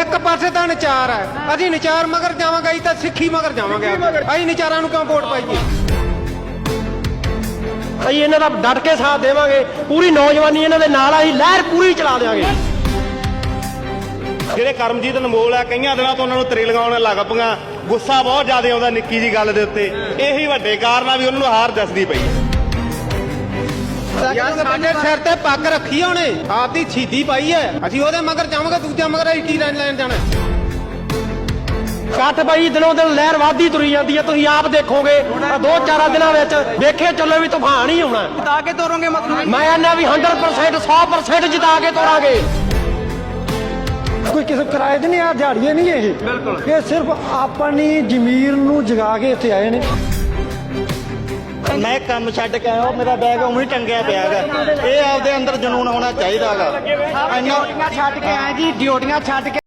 ਇੱਕ ਪਾਸੇ ਤਾਂ ਨਚਾਰ ਹੈ। ਅਸੀਂ ਨਚਾਰ ਮਗਰ ਜਾਵਾਂਗੇ ਅਸੀਂ ਤਾਂ ਸਿੱਖੀ ਮਗਰ ਜਾਵਾਂਗੇ ਅਸੀਂ ਨਚਾਰਾਂ ਨੂੰ ਕਿਉਂ ਵੋਟ ਪਾਈਏ? ਅਸੀਂ ਇਹਨਾਂ ਦਾ ਡਟ ਕੇ ਸਾਥ ਦੇਵਾਂਗੇ। ਪੂਰੀ ਨੌਜਵਾਨੀ ਇਹਨਾਂ ਦੇ ਨਾਲ ਆ, ਅਸੀਂ ਲਹਿਰ ਪੂਰੀ ਚਲਾ ਦੇਵਾਂਗੇ ਜਿਹੜੇ ਕਰਮਜੀਤ ਅਨਮੋਲ ਆ ਕਈਆਂ ਦਿਨਾਂ ਤੋਂ ਉਹਨਾਂ ਨੂੰ ਤਰੀ ਲਗਾਉਣ ਲੱਗ ਪਈਆਂ। ਗੁੱਸਾ ਬਹੁਤ ਜ਼ਿਆਦਾ ਆਉਂਦਾ ਨਿੱਕੀ ਜੀ ਗੱਲ ਦੇ ਉੱਤੇ। ਇਹੀ ਵੱਡੇ ਕਾਰਨ ਆ ਵੀ ਉਹਨਾਂ ਨੂੰ ਹਾਰ ਦੱਸਦੀ ਪਈ। ਯਾਰ ਸਾਡੇ ਸਿਰ ਤੇ ਪੱਗ ਰੱਖੀ ਉਹਨੇ। ਆਪਦੀ ਛੀਦੀ ਪਾਈ ਹੈ ਅਸੀਂ ਉਹਦੇ ਮਗਰ ਜਾਵਾਂਗੇ ਦੂਜਿਆਂ ਮਗਰ ਅਸੀਂ ਕੀ ਲੈਣ ਲੈਣ ਜਾਣਾ? ਕੱਟ ਬਾਈ ਦਿਨੋਂ ਦਿਨ ਲਹਿਰ ਵੱਧਦੀ ਤੁਰੀ ਜਾਂਦੀ ਹੈ ਤੁਸੀਂ ਆਪ ਦੇਖੋਗੇ ਆਹ ਦੋ ਚਾਰਾਂ ਦਿਨਾਂ ਵਿੱਚ ਵੇਖੇ ਚੱਲੋ ਵੀ ਤੂਫਾਨ ਹੀ ਆਉਣਾ ਜਿਤਾ ਕੇ ਤੋਰੋਗੇ ਮਤਲਬ ਮੈਂ ਕਹਿੰਦਾ ਵੀ 100% 100% ਜਿਤਾ ਕੇ ਤੋਰਾਂਗੇ। ਕੋਈ ਕਿਸੇ ਕਿਰਾਏ ਤੇ ਨਹੀਂ ਆ ਦਿਹਾੜੀਏ ਨਹੀਂ ਇਹ ਬਿਲਕੁਲ। ਇਹ ਸਿਰਫ ਆਪਣੀ ਜ਼ਮੀਰ ਨੂੰ ਜਗਾ ਕੇ ਇੱਥੇ ਆਏ ਨੇ। ਮੈਂ ਕੰਮ ਛੱਡ ਕੇ ਆਇਆ ਮੇਰਾ ਬੈਗ ਉਵੇਂ ਹੀ ਟੰਗਿਆ ਪਿਆ ਹੈਗਾ। ਇਹ ਆਪਦੇ ਅੰਦਰ ਜਨੂਨ ਹੋਣਾ ਚਾਹੀਦਾ ਹੈਗਾ। ਇੰਨਾ ਛੱਡ ਕੇ ਆਏ ਜੀ, ਡਿਊਟੀਆਂ ਛੱਡ ਕੇ